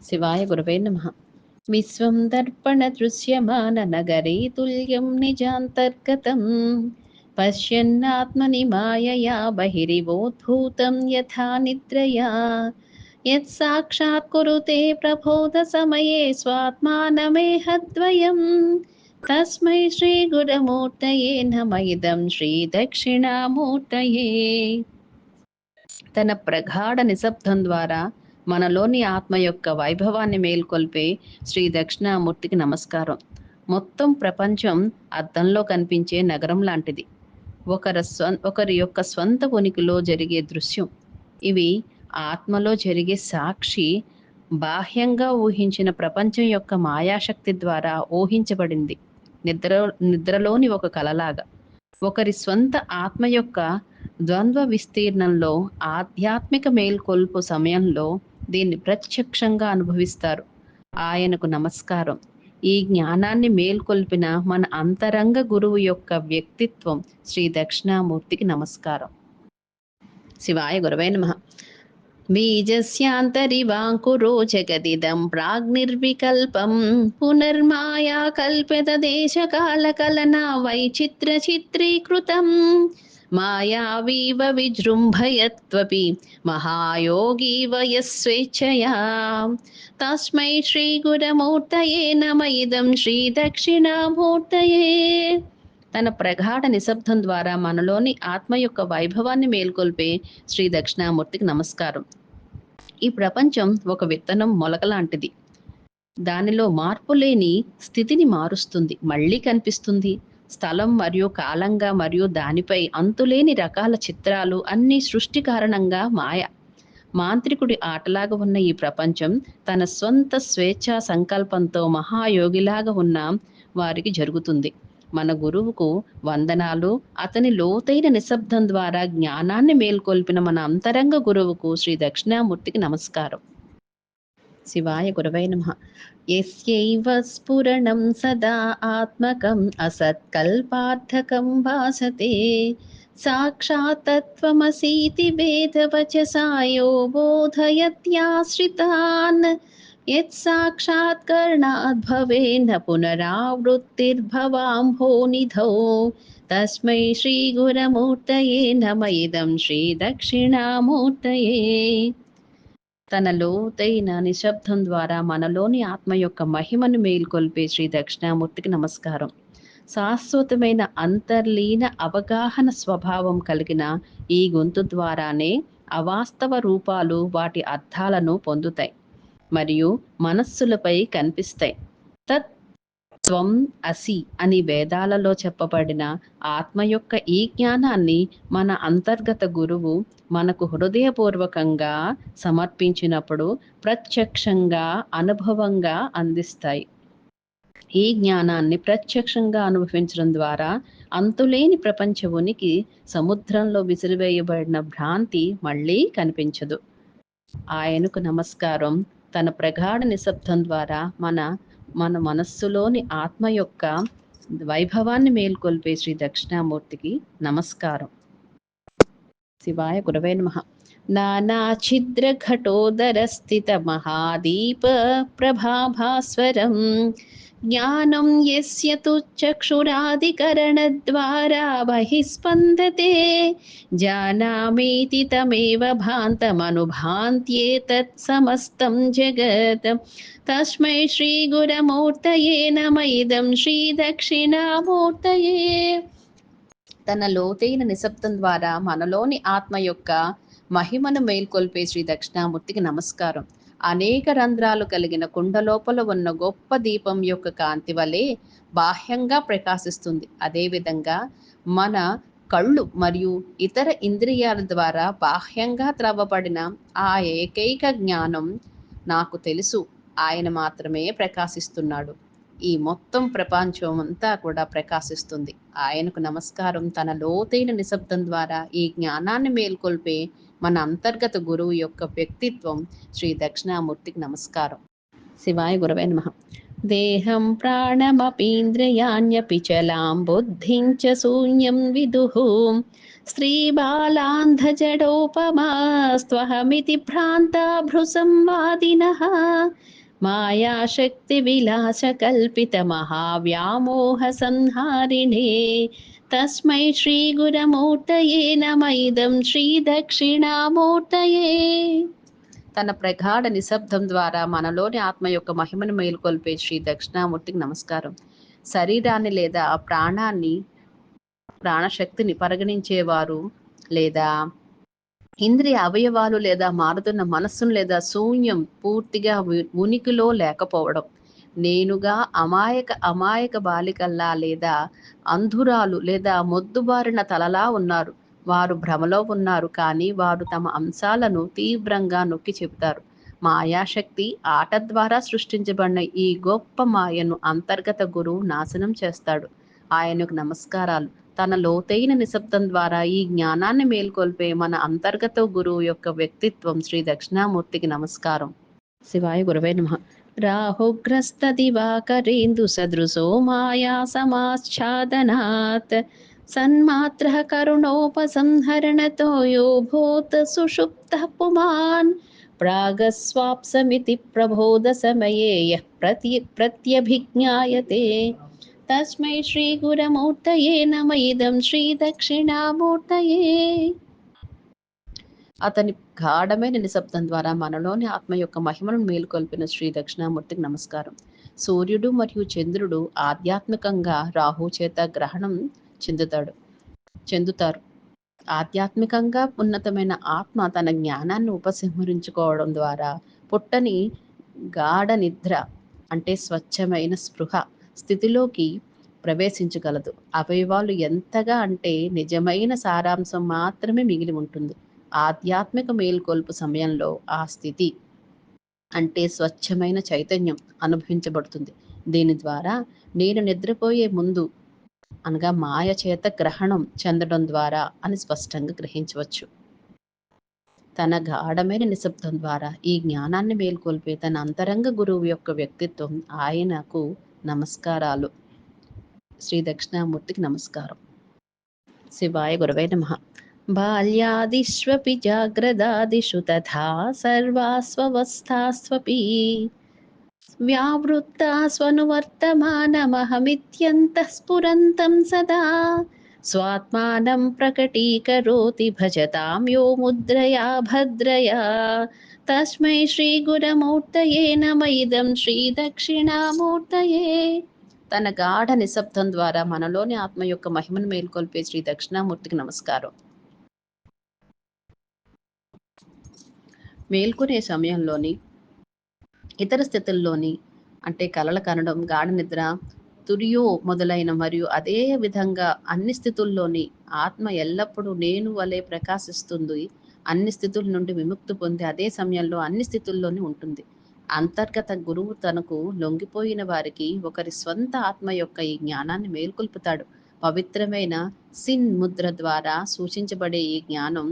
శివాయ గురవే నమ. విశ్వం దర్పణ దృశ్యమాన నగరే తుల్యం నిజాంతర్గతం. పశ్యన్నాత్మని మాయయా బహిరివోద్భూతం యథా నిద్రయా. యత్ సాక్షాత్ కురుతే ప్రబోధ సమయే స్వాత్మానమేహద్వయం తస్మై శ్రీ గురమూర్తయే నమ ఇదం శ్రీ దక్షిణామూర్తయే తన ప్రగాఢ నిశ్శబ్దం ద్వారా మనలోని ఆత్మ యొక్క వైభవాన్ని మేల్కొల్పే శ్రీ దక్షిణామూర్తికి నమస్కారం. మొత్తం ప్రపంచం అద్దంలో కనిపించే నగరం లాంటిది. ఒకరి స్వ ఒకరి యొక్క స్వంత ఉనికిలో జరిగే దృశ్యం. ఇవి ఆత్మలో జరిగే సాక్షి బాహ్యంగా ఊహించిన ప్రపంచం యొక్క మాయాశక్తి ద్వారా ఊహించబడింది. నిద్ర నిద్రలోని ఒక కలలాగా. ఒకరి స్వంత ఆత్మ యొక్క ద్వంద్వ విస్తీర్ణంలో ఆధ్యాత్మిక మేల్కొల్పు సమయంలో దీన్ని ప్రత్యక్షంగా అనుభవిస్తారు. ఆయనకు నమస్కారం. ఈ జ్ఞానాన్ని మేల్కొల్పిన మన అంతరంగ గురువు యొక్క వ్యక్తిత్వం శ్రీ దక్షిణామూర్తికి నమస్కారం. శివాయ గురవే నమ. బీజస్యాంతరివాంకురో జగదిదం ప్రాగ్నిర్వికల్పం పునర్మాయా కల్పిత దేశకాలకలనా వైచిత్ర చిత్రీకృతం. మాయావీవ విజృంభయత్వపి మహాయోగీవ యస్వేచ్ఛయా. తస్మై శ్రీగురమూర్తయే నమ ఇదం శ్రీ దక్షిణామూర్తయే తన ప్రగాఢ నిశ్శబ్దం ద్వారా మనలోని ఆత్మ యొక్క వైభవాన్ని మేల్కొల్పే శ్రీ దక్షిణామూర్తికి నమస్కారం. ఈ ప్రపంచం ఒక విత్తనం మొలక లాంటిది దానిలో మార్పు లేని స్థితిని మారుస్తుంది. మళ్ళీ కనిపిస్తుంది. స్థలం మరియు కాలంగా మరియు దానిపై అంతులేని రకాల చిత్రాలు అన్ని సృష్టి కారణంగా మాయ. మాంత్రికుడి ఆటలాగా ఉన్న ఈ ప్రపంచం తన స్వంత స్వేచ్ఛా సంకల్పంతో మహాయోగిలాగా ఉన్న వారికి జరుగుతుంది. మన గురువుకు వందనాలు అతని లోతైన నిశ్శబ్దం ద్వారా జ్ఞానాన్ని మేల్కొల్పిన మన అంతరంగ గురువుకు శ్రీ దక్షిణామూర్తికి నమస్కారం. శివాయ గురవై నమ యస్యైవ స్ఫురణం సదా ఆత్మకం అసత్కల్పార్థకం భాసతే సాక్షాత్తత్వమసీతి వేదవచసాయో బోధయత్యాశ్రితాన్ యత్ సాక్షాత్కర్ణాద్ భవేన పునరావృత్తిర్భవాంభోనిధౌ తస్మై శ్రీగురమూర్తయే నమ ఇదం శ్రీ దక్షిణామూర్తయే తన లోతైన నిశ్శబ్దం ద్వారా మనలోని ఆత్మ యొక్క మహిమను మేల్కొల్పే శ్రీ దక్షిణామూర్తికి నమస్కారం. శాశ్వతమైన అంతర్లీన అవగాహన స్వభావం కలిగిన ఈ గొంతు ద్వారానే అవాస్తవ రూపాలు వాటి అర్థాలను పొందుతాయి మరియు మనస్సులపై కనిపిస్తాయి. తత్ త్వం అసి అని వేదాలలో చెప్పబడిన ఆత్మ యొక్క ఈ జ్ఞానాన్ని మన అంతర్గత గురువు మనకు హృదయపూర్వకంగా సమర్పించినప్పుడు ప్రత్యక్షంగా అనుభవంగా అందిస్తాయి. ఈ జ్ఞానాన్ని ప్రత్యక్షంగా అనుభవించడం ద్వారా అంతులేని ప్రపంచ ఉనికి సముద్రంలో విసిరివేయబడిన భ్రాంతి మళ్ళీ కనిపించదు. ఆయనకు నమస్కారం తన ప్రగాఢ నిశ్శబ్దం ద్వారా మన మన మనస్సులోని ఆత్మ యొక్క వైభవాన్ని మేల్కొల్పే శ్రీ దక్షిణామూర్తికి నమస్కారం. శివాయ గురవే నమ. నానాఛిద్ర ఘటోదర స్థిత మహాదీప ప్రభాభాస్వరం. జ్ఞానం యస్య తు చక్షురాదికరణద్వారా బహిస్పందతే. జానామీతి తమేవ భాంతమనుభాంత్యేతత్ సమస్తం జగత్. తస్మై శ్రీగురమూర్తయే నమ ఇదం శ్రీ దక్షిణామూర్తయే తన లోతైన నిశ్శబ్దం ద్వారా మనలోని ఆత్మ యొక్క మహిమను మేల్కొల్పే శ్రీ దక్షిణామూర్తికి నమస్కారం. అనేక రంధ్రాలు కలిగిన కుండ లోపల ఉన్న గొప్ప దీపం యొక్క కాంతి వలె బాహ్యంగా ప్రకాశిస్తుంది. అదేవిధంగా మన కళ్ళు మరియు ఇతర ఇంద్రియాల ద్వారా బాహ్యంగా త్రవ్వబడిన ఆ ఏకైక జ్ఞానం నాకు తెలుసు. ఆయన మాత్రమే ప్రకాశిస్తున్నాడు. ఈ మొత్తం ప్రపంచం అంతా కూడా ప్రకాశిస్తుంది. ఆయనకు నమస్కారం తన లోతైన నిశ్శబ్దం ద్వారా ఈ జ్ఞానాన్ని మేల్కొల్పే మన అంతర్గత గురువు యొక్క వ్యక్తిత్వం శ్రీ దక్షిణామూర్తికి నమస్కారం. శివాయ గురవే నమ. దేహం ప్రాణమపీంద్రియాణ్యపి చలాం బుద్ధించ శూన్యం విదు. స్వహమితి భ్రాంతా భృసంవాదినః मायाशक्तिविलासकल्पितमहाव्यामोहसंहारिणे तस्मै श्रीगुरमूर्तये नम इदं శ్రీదక్షిణామూర్తయే తన ప్రగాఢ నిశ్శబ్దం ద్వారా మనలోని ఆత్మ యొక్క మహిమను మేలుకొల్పే శ్రీ దక్షిణామూర్తికి నమస్కారం శరీరాన్ని లేదా ప్రాణాన్ని ప్రాణశక్తిని పరిగణించేవారు లేదా ఇంద్రియ అవయవాలు లేదా మారుతున్న మనస్సును లేదా శూన్యం పూర్తిగా ఉనికిలో లేకపోవడం నేనుగా అమాయక అమాయక బాలికల్లా లేదా అంధురాలు లేదా మొద్దుబారిన తలలా ఉన్నారు. వారు భ్రమలో ఉన్నారు కానీ వారు తమ అంశాలను తీవ్రంగా నొక్కి చెబుతారు. మాయాశక్తి ఆట ద్వారా సృష్టించబడిన ఈ గొప్ప మాయను అంతర్గత గురువు నాశనం చేస్తాడు. ఆయనకు నమస్కారాలు. తన లోతైన నిశ్శబ్దం ద్వారా ఈ జ్ఞానాన్ని మేల్కొల్పే మన అంతర్గత గురువు యొక్క వ్యక్తిత్వం శ్రీ దక్షిణామూర్తికి నమస్కారం. శివాయ గురవే నమ. రాహుగ్రస్త దివాకరేందు సదృశో మాయా సమాచ్ఛాదనాత్ సన్మాత్ర కరుణోపసంహరణతో యో భూత సుషుప్త పుమాన్. ప్రాగస్వాప్సమితి ప్రబోధ సమయే యః ప్రతి ప్రత్యభిజ్ఞాయతే. తస్మై శ్రీ గురమూర్తయే నమ ఇదం శ్రీ దక్షిణామూర్తయే అతని గాఢమైన నిశ్శబ్దం ద్వారా మనలోని ఆత్మ యొక్క మహిమను మేలుకొల్పిన శ్రీ దక్షిణామూర్తికి నమస్కారం. సూర్యుడు మరియు చంద్రుడు ఆధ్యాత్మికంగా రాహు చేత గ్రహణం చెందుతాడు. చెందుతారు. ఆధ్యాత్మికంగా ఉన్నతమైన ఆత్మ తన జ్ఞానాన్ని ఉపసంహరించుకోవడం ద్వారా పుట్టని గాఢ నిద్ర అంటే స్వచ్ఛమైన స్పృహ స్థితిలోకి ప్రవేశించగలదు. అవయవాలు ఎంతగా అంటే నిజమైన సారాంశం మాత్రమే మిగిలి ఉంటుంది. ఆధ్యాత్మిక మేల్కొల్పు సమయంలో ఆ స్థితి అంటే స్వచ్ఛమైన చైతన్యం అనుభవించబడుతుంది. దీని ద్వారా నేను నిద్రపోయే ముందు అనగా మాయ చేత గ్రహణం చెందడం ద్వారా అని స్పష్టంగా గ్రహించవచ్చు. తన గాఢమైన నిశ్శబ్దం ద్వారా ఈ జ్ఞానాన్ని మేల్కొల్పే తన అంతరంగ గురువు యొక్క వ్యక్తిత్వం ఆయనకు నమస్కారాలు. శ్రీ దక్షిణామూర్తికి నమస్కారం. శివాయ గురవై నమ. బాల్యాదిష్వపి జాగ్రదాదిషు తథా సర్వాస్వస్థాస్వపి వ్యావృత్తా స్వనువర్తమానమహమిత్యంతః స్ఫురంతం సదా. స్వాత్మానం ప్రకటీకరోతి భజతాం యో ముద్రయా భద్రయా. తస్మై శ్రీగురమూర్తయే నమ ఇదం శ్రీ దక్షిణామూర్తయే తన గాఢ నిశ్శబ్దం ద్వారా మనలోని ఆత్మ యొక్క మహిమను మేల్కొల్పే శ్రీ దక్షిణామూర్తికి నమస్కారం. మేల్కొనే సమయంలోని ఇతర స్థితుల్లోని అంటే కలల కనడం గాఢ నిద్ర తురియో మొదలైన మరియు అదే విధంగా అన్ని స్థితుల్లోని ఆత్మ ఎల్లప్పుడూ నేను వలె ప్రకాశిస్తుంది అన్ని స్థితుల నుండి విముక్తి పొంది అదే సమయంలో అన్ని స్థితుల్లోనే ఉంటుంది. అంతర్గత గురువు తనకు లొంగిపోయిన వారికి ఒకరి స్వంత ఆత్మ యొక్క ఈ జ్ఞానాన్ని మేల్కొల్పుతాడు. పవిత్రమైన సిన్ ముద్ర ద్వారా సూచించబడే ఈ జ్ఞానం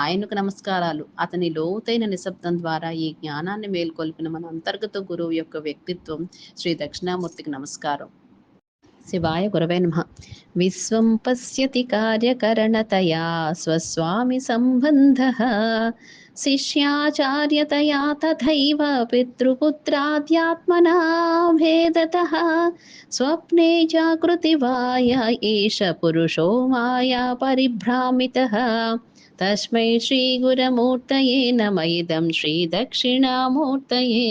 ఆయనకు నమస్కారాలు. అతని లోతైన నిశ్శబ్దం ద్వారా ఈ జ్ఞానాన్ని మేల్కొల్పిన మన అంతర్గత గురువు యొక్క వ్యక్తిత్వం శ్రీ దక్షిణామూర్తికి నమస్కారం. శివాయ గురవే నమ విశ్వం పశ్యతి కార్యకరణతయా స్వస్వామి సంబంధ శిష్యాచార్యతయా తథైవ పితృపుత్రాధ్యాత్మనా భేదతः స్వప్నే జాగృతి వాయ ఏష పురుషో మాయా పరిభ్రామితः తస్మై శ్రీగురమూర్తయే నమ ఇదం శ్రీ దక్షిణామూర్తయే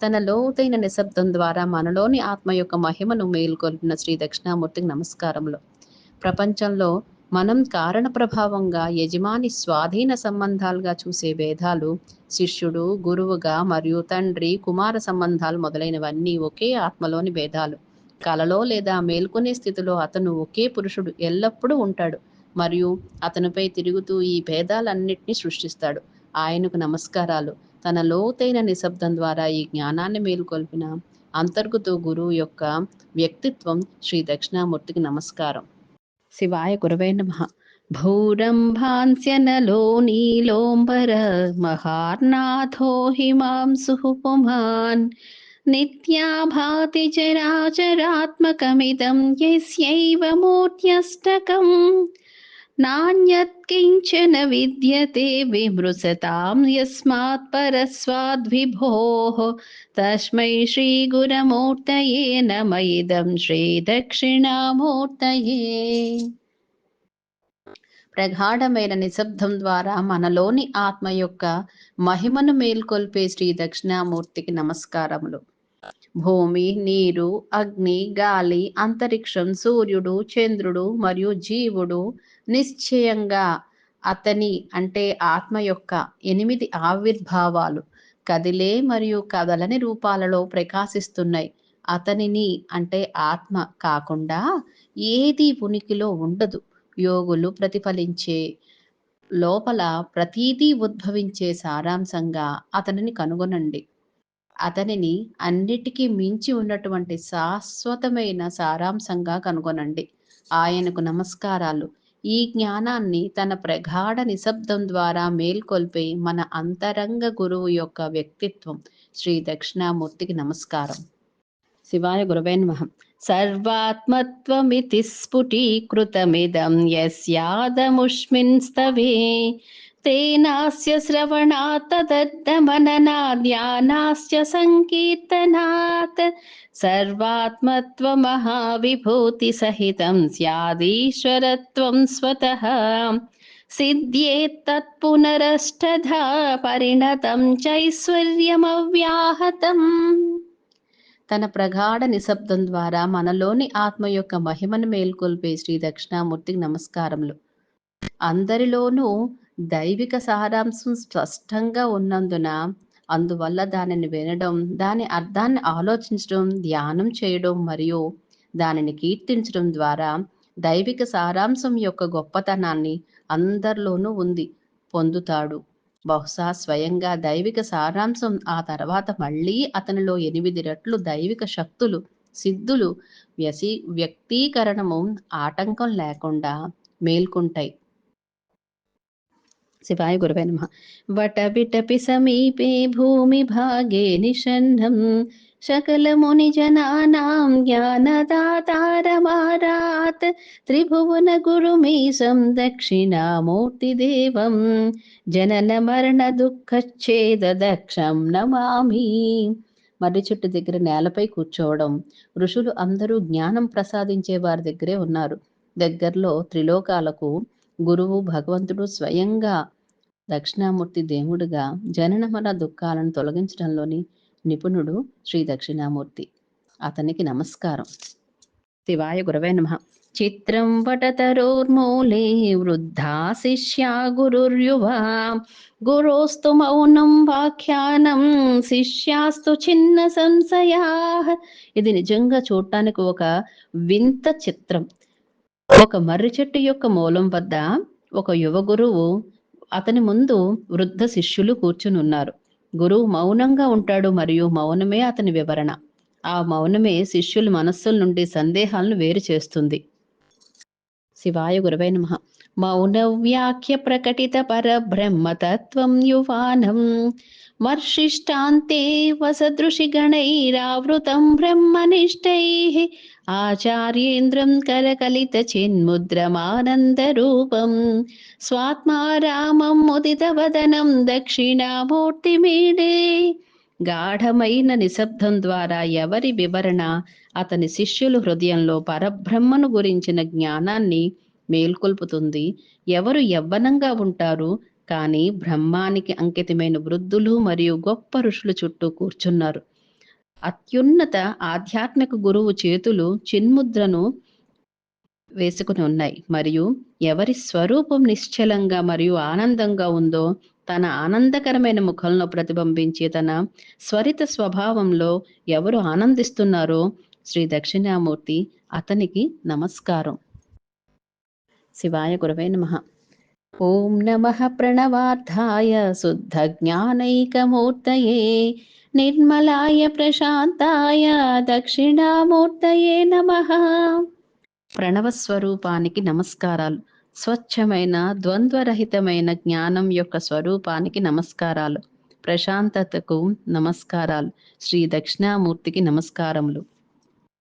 తన లోతైన నిశ్శబ్దం ద్వారా మనలోని ఆత్మ యొక్క మహిమను మేల్కొల్పిన శ్రీ దక్షిణామూర్తికి నమస్కారములు. ప్రపంచంలో మనం కారణ ప్రభావంగా యజమాని స్వాధీన సంబంధాలుగా చూసే భేదాలు శిష్యుడు గురువుగా మరియు తండ్రి కుమార సంబంధాలు మొదలైనవన్నీ ఒకే ఆత్మలోని భేదాలు కలలో లేదా మేల్కొనే స్థితిలో అతను ఒకే పురుషుడు ఎల్లప్పుడూ ఉంటాడు మరియు అతనిపై తిరుగుతూ ఈ భేదాలన్నిటినీ సృష్టిస్తాడు. ఆయనకు నమస్కారాలు. తన లోతైన నిశ్శబ్దం ద్వారా ఈ జ్ఞానాన్ని మేలుకొల్పిన అంతర్గత గురువు యొక్క వ్యక్తిత్వం శ్రీ దక్షిణామూర్తికి నమస్కారం. శివాయ గురవే నమ. భూరంభాన్స్యనలో నీలోంబర మహార్నాథో హిమాంసు పుమాన్. నిత్యాభాతి చరాచరాత్మకమిదం యస్యైవ మూర్త్యష్టకం. నాణ్యత్కించన విద్యతే విమృశతాం యస్మాత్ పరస్వాద్విభోः తస్మై శ్రీగురమూర్తయే నమ ఇదం శ్రీదక్షిణామూర్తయే ప్రగాఢమైన నిశ్శబ్దం ద్వారా మనలోని ఆత్మ యొక్క మహిమను మేల్కొల్పే శ్రీ దక్షిణామూర్తికి నమస్కారములు. భూమి నీరు అగ్ని గాలి అంతరిక్షం సూర్యుడు చంద్రుడు మరియు జీవుడు నిశ్చయంగా అతని అంటే ఆత్మ యొక్క ఎనిమిది ఆవిర్భావాలు. కదిలే మరియు కదలని రూపాలలో ప్రకాశిస్తున్నాయి. అతనిని అంటే ఆత్మ కాకుండా ఏది ఉనికిలో ఉండదు. యోగులు ప్రతిఫలించే లోపల ప్రతీదీ ఉద్భవించే సారాంశంగా అతనిని కనుగొనండి. అతనిని అన్నిటికీ మించి ఉన్నటువంటి శాశ్వతమైన సారాంశంగా కనుగొనండి. ఆయనకు నమస్కారాలు. ఈ జ్ఞానాన్ని తన ప్రగాఢ నిశ్శబ్దం ద్వారా మేల్కొల్పే మన అంతరంగ గురువు యొక్క వ్యక్తిత్వం. శ్రీ దక్షిణామూర్తికి నమస్కారం. శివాయ గురవే నమః. సర్వాత్మత్వమితి స్ఫుటీకృతమిదం యస్యాదముష్మిన్ స్తవే తేనాస్య శ్రవణాత్ తదర్థమననాద్యానాస్య సంకీర్తనాత్ సర్వాత్మత్వమహావిభూతి సహితం స్యాదీశ్వరత్వం స్వతః సిద్ధ్యేత్తత్పునరష్టధా పరిణతం చైశ్వర్యమవ్యాహతం తన ప్రగాఢ నిశ్శబ్దం ద్వారా మనలోని ఆత్మ యొక్క మహిమను మేల్కొల్పే శ్రీ దక్షిణామూర్తికి నమస్కారములు. అందరిలోనూ దైవిక సారాంశం స్పష్టంగా ఉన్నందున అందువల్ల దానిని వినడం దాని అర్థాన్ని ఆలోచించడం ధ్యానం చేయడం మరియు దానిని కీర్తించడం ద్వారా దైవిక సారాంశం యొక్క గొప్పతనాన్ని అందరిలోనూ ఉంది పొందుతాడు. బహుశా స్వయంగా దైవిక సారాంశం ఆ తర్వాత మళ్ళీ అతనిలో ఎనిమిది రెట్లు దైవిక శక్తులు సిద్ధులు వ్యసి వ్యక్తీకరణము ఆటంకం లేకుండా మేల్కొంటాయి. శివాయ గురవే నమ. వటవిటపి సమీపే భూమి భాగే నిషన్నం సకలముని జనానాం జ్ఞానదాతారమారాత్ త్రిభువన గురుమీశం దక్షిణామూర్తి దేవం జనన మరణ దుఃఖచ్ఛేద దక్షం నమామి. మర్రి చెట్టు దగ్గర నేలపై కూర్చోవడం ఋషులు అందరూ జ్ఞానం ప్రసాదించే వారి దగ్గరే ఉన్నారు. దగ్గరలో త్రిలోకాలకు గురువు భగవంతుడు స్వయంగా దక్షిణామూర్తి దేవుడుగా జననమల దుఃఖాలను తొలగించడంలోని నిపుణుడు శ్రీ దక్షిణామూర్తి. అతనికి నమస్కారం. శివాయ గురవే నమ. చిత్రం వటతరోర్మూలే వృద్ధా శిష్యా గురుర్యువా. గురోస్తు మౌనం వాఖ్యానం శిష్యాస్తు చిన్న సంశయా. ఇది నిజంగా చూడటానికి ఒక వింత చిత్రం. ఒక మర్రి చెట్టు యొక్క మూలం వద్ద ఒక యువ గురువు అతని ముందు వృద్ధ శిష్యులు కూర్చుని ఉన్నారు గురువు మౌనంగా ఉంటాడు మరియు మౌనమే అతని వివరణ. ఆ మౌనమే శిష్యుల మనస్సుల నుండి సందేహాలను వేరు చేస్తుంది. శివాయ గురవై నమ. మౌనవ్యాఖ్య ప్రకటిత పరబ్రహ్మతత్వం యువానం వర్షిష్టాంతే వసదృషి గణైరావృతం బ్రహ్మనిష్టైః ఆచార్యేంద్రం కరకలిత చిన్ముద్రమానందరూపం స్వాత్మారామం ముదితవదనం దక్షిణామూర్తిమీడే గాఢమైన నిశ్శబ్దం ద్వారా ఎవరి వివరణ అతని శిష్యులు హృదయంలో పరబ్రహ్మను గురించిన జ్ఞానాన్ని మేల్కొల్పుతుంది. ఎవరు యవ్వనంగా ఉంటారు కానీ బ్రహ్మానికి అంకితమైన వృద్ధులు మరియు గొప్ప ఋషులు చుట్టూ కూర్చున్నారు. అత్యున్నత ఆధ్యాత్మిక గురువు చేతులు చిన్ముద్రను వేసుకుని ఉన్నాయి. మరియు ఎవరి స్వరూపం నిశ్చలంగా మరియు ఆనందంగా ఉందో తన ఆనందకరమైన ముఖంలో ప్రతిబింబించే తన స్వరిత స్వభావంలో ఎవరు ఆనందిస్తున్నారో శ్రీ దక్షిణామూర్తి అతనికి నమస్కారం. శివాయ గురవే నమ. ఓం నమ ప్రణవార్థాయ శుద్ధ జ్ఞానైకమూర్తయే నిర్మలాయ ప్రశాంతాయ దక్షిణామూర్తయే నమ. ప్రణవ స్వరూపానికి నమస్కారాలు. స్వచ్ఛమైన ద్వంద్వరహితమైన జ్ఞానం యొక్క స్వరూపానికి నమస్కారాలు. ప్రశాంతతకు నమస్కారాలు. శ్రీ దక్షిణామూర్తికి నమస్కారములు.